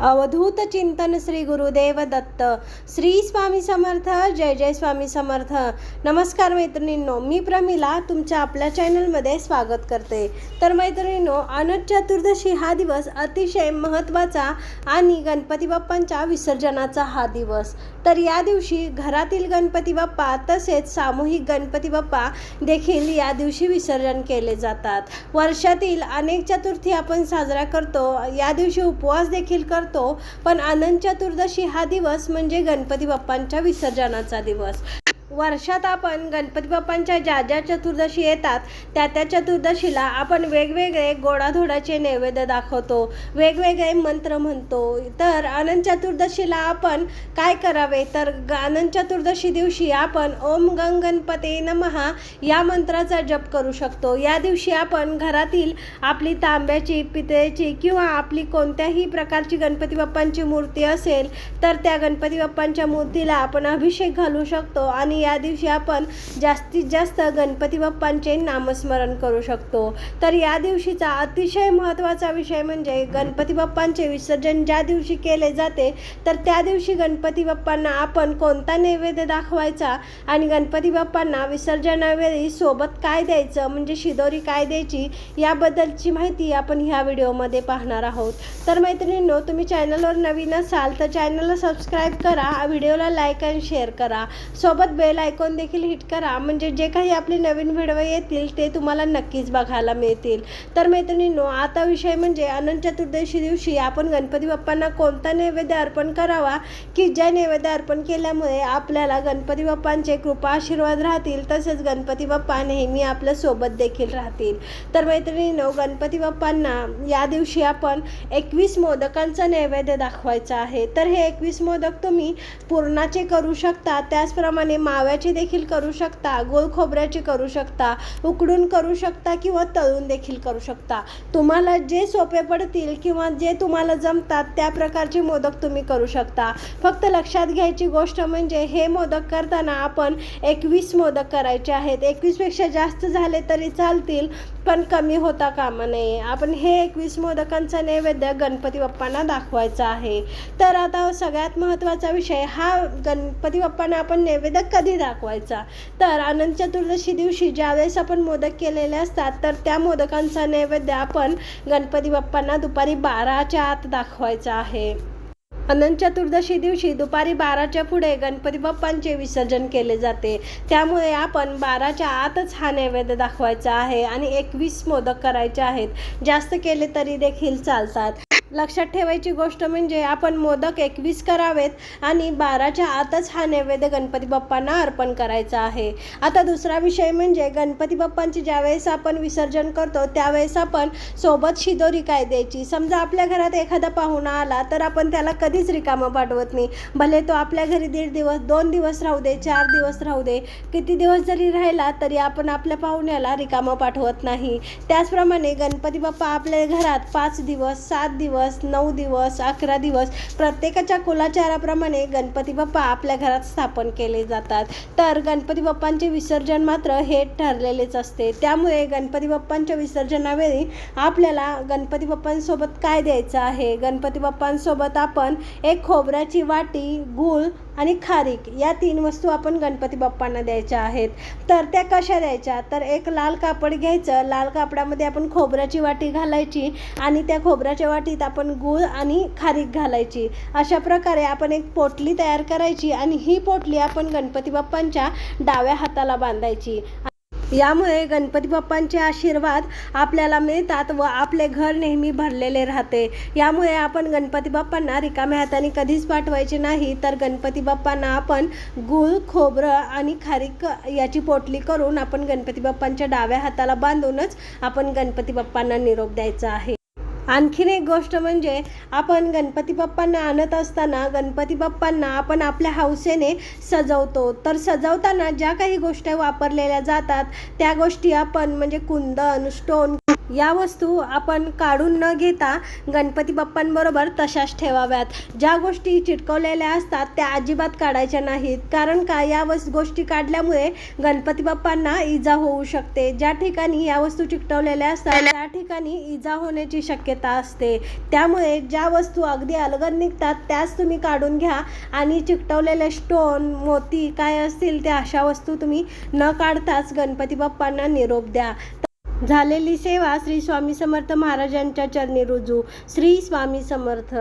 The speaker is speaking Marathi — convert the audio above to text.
अवधूत चिंतन श्री गुरुदेव दत्त. श्री स्वामी समर्थ जय जय स्वामी समर्थ. नमस्कार मैत्रिणींनो मी प्रमिला तुमच्या आपल्या चॅनलमध्ये स्वागत करते. तर मैत्रिणींनो अनंत चतुर्दशी हा दिवस अतिशय महत्त्वाचा आणि गणपती बाप्पांच्या विसर्जनाचा हा दिवस. तर या दिवशी घरातील गणपती बाप्पा तसेच सामूहिक गणपती बाप्पा देखील या दिवशी विसर्जन केले जातात. वर्षातील अनेक चतुर्थी आपण साजरा करतो. या दिवशी उपवास देखील करतो. पण अनंत चतुर्दशी हा दिवस म्हणजे गणपती बाप्पांच्या विसर्जनाचा दिवस. वर्षात आपण गणपती बाप्पांच्या ज्या ज्या चतुर्दशी येतात त्या त्या चतुर्दशीला आपण वेगवेगळे गोडाधोडाचे नैवेद्य दाखवतो वेगवेगळे मंत्र म्हणतो. तर अनंत चतुर्दशीला आपण काय करावे? तर ग- अनंत चतुर्दशी दिवशी आपण ओम गंग गणपते नमहा या मंत्राचा जप करू शकतो. या दिवशी आपण घरातील आपली तांब्याची पितळेची किंवा आपली कोणत्याही प्रकारची गणपती बाप्पांची मूर्ती असेल तर त्या गणपती बाप्पांच्या मूर्तीला आपण अभिषेक घालू शकतो आणि या दिवशी आपण जास्तीत जास्त गणपती बाप्पांचे नामस्मरण करू शकतो. तर या दिवशीचा अतिशय महत्त्वाचा विषय म्हणजे गणपती बाप्पांचे विसर्जन ज्या दिवशी केले जाते तर त्या दिवशी गणपती बाप्पांना आपण कोणता नैवेद्य दाखवायचा आणि गणपती बाप्पांना विसर्जनावेळी सोबत काय द्यायचं म्हणजे शिदोरी काय द्यायची याबद्दलची माहिती आपण ह्या व्हिडिओमध्ये पाहणार आहोत. तर मैत्रिणींनो तुम्ही चॅनलवर नवीन असाल तर चॅनलला सबस्क्राईब करा व्हिडिओला लाईक आणि शेअर करा. सोबत बेल आयकॉन देखील हिट करा. म्हणजे जे काही आपले नवीन व्हिडिओ येतील ते तुम्हाला नक्कीच बघायला मिळतील. तर मैत्रिणींनो आता विषय म्हणजे अनंत चतुर्दशी दिवशी आपण गणपती बाप्पांना कोणता नैवेद्य अर्पण करावा? की ज्या नैवेद्य अर्पण केल्यामुळे आपल्याला गणपती बाप्पांचे कृपा आशीर्वाद राहतील तसेच गणपती बाप्पा नेहमी आपल्यासोबत देखील राहतील. तर मैत्रिणींनो गणपती बाप्पांना या दिवशी आपण एकवीस मोदकांचा नैवेद्य दाखवायचा आहे. तर हे एकवीस मोदक तुम्ही पूर्णाचे करू शकता. त्याचप्रमाणे मा माव्याचे देखील करू शकता गोल खोबऱ्याची करू शकता उकडून करू शकता किंवा तळून देखील करू शकता. तुम्हाला जे सोपे पडतील किंवा जे तुम्हाला जमतात त्या प्रकारचे मोदक तुम्ही करू शकता. फक्त लक्षात घ्यायची गोष्ट म्हणजे हे मोदक करताना आपण एकवीस मोदक करायचे आहेत. एकवीसपेक्षा जास्त झाले तरी चालतील पण कमी होता कामा नये. आपण हे एकवीस मोदकांचा नैवेद्य गणपती बाप्पांना दाखवायचा आहे. तर आता सगळ्यात महत्त्वाचा विषय हा गणपती बाप्पांना आपण नैवेद्य कधी दाखवायचा. तर अनंत चतुर्दशी दिवशी ज्यावेळेस आपण मोदक केलेले असतात तर त्या मोदकांचा नैवेद्य आपण गणपती बाप्पांना दुपारी बाराच्या आत दाखवायचा आहे. अनंत चतुर्दशी दिवशी दुपारी बाराच्या पुढे गणपती बाप्पांचे विसर्जन केले जाते. त्यामुळे आपण बाराच्या आतच हा नैवेद्य दाखवायचा आहे आणि एकवीस मोदक करायचे आहेत. जास्त केले तरी देखील चालतात. लक्षात ठेवायची गोष्ट म्हणजे आपण मोदक एकवीस करावेत आणि बाराच्या आतच हा नैवेद्य गणपती बाप्पांना अर्पण करायचा आहे. आता दुसरा विषय म्हणजे गणपती बाप्पांची ज्यावेळेस आपण विसर्जन करतो त्यावेळेस आपण सोबत शिदोरी काय द्यायची? समजा आपल्या घरात एखादा पाहुणा आला तर आपण त्याला कधीच रिकामं पाठवत नाही. भले तो आपल्या घरी दीड दिवस दोन दिवस राहू दे चार दिवस राहू दे किती दिवस जरी राहिला तरी आपण आपल्या पाहुण्याला रिकामं पाठवत नाही. त्याचप्रमाणे गणपती बाप्पा आपल्या घरात पाच दिवस सात दिवस दिवस नऊ दिवस अकरा दिवस प्रत्येकाच्या कुलाचाराप्रमाणे गणपती बाप्पा आपल्या घरात स्थापन केले जातात. तर गणपती बाप्पांचे विसर्जन मात्र हे ठरलेलेच असते. त्यामुळे गणपती बाप्पांच्या विसर्जनावेळी आपल्याला गणपती बाप्पांसोबत काय द्यायचं आहे? गणपती बाप्पांसोबत आपण एक खोबऱ्याची वाटी गूळ आणि खारीक या तीन वस्तू आपण गणपती बाप्पांना द्यायच्या आहेत. तर त्या कशा द्यायच्या? तर एक लाल कापड घ्यायचं. लाल कापडामध्ये आपण खोबऱ्याची वाटी घालायची आणि त्या खोबऱ्याच्या वाटीत आपण गूळ आणि खारीक घालायची. अशा प्रकारे आपण एक पोटली तयार करायची आणि ही पोटली आपण गणपती बाप्पांच्या डाव्या हाताला बांधायची. यामुळे गणपती बाप्पांचे आशीर्वाद आपल्याला मिळतात व आपले घर नेहमी भरलेले राहते. यामुळे आपण गणपती बाप्पांना रिकाम्या हाताने कधीच पाठवायचे नाही तर गणपती बाप्पांना आपण गूळ खोबरं आणि खारीक याची पोटली करून आपण गणपती बाप्पांच्या डाव्या हाताला बांधूनच आपण गणपती बाप्पांना निरोप द्यायचा आहे. आणखीन एक गोष्ट म्हणजे आपण गणपती बाप्पांना आणत असताना गणपती बाप्पांना आपण आपल्या हौसेने सजवतो. तर सजवताना ज्या काही गोष्टी वापरलेल्या जातात त्या गोष्टी आपण म्हणजे कुंदन स्टोन या वस्तू आपण काढून न घेता गणपती बाप्पांबरोबर तशाच ठेवाव्यात. ज्या गोष्टी चिटकवलेल्या असतात त्या अजिबात काढायच्या नाहीत. कारण का? या वस गोष्टी काढल्यामुळे गणपती बाप्पांना इजा होऊ शकते. ज्या ठिकाणी या वस्तू चिकटवलेल्या असतात त्या ठिकाणी इजा होण्याची शक्यता असते. त्यामुळे ज्या वस्तू अगदी अलगद निघतात त्याच तुम्ही काढून घ्या आणि चिकटवलेले स्टोन मोती काय असतील त्या अशा वस्तू तुम्ही न काढताच गणपती बाप्पांना निरोप द्या. झालेली सेवा श्री स्वामी समर्थ महाराजांच्या चरणी रुजू. श्री स्वामी समर्थ.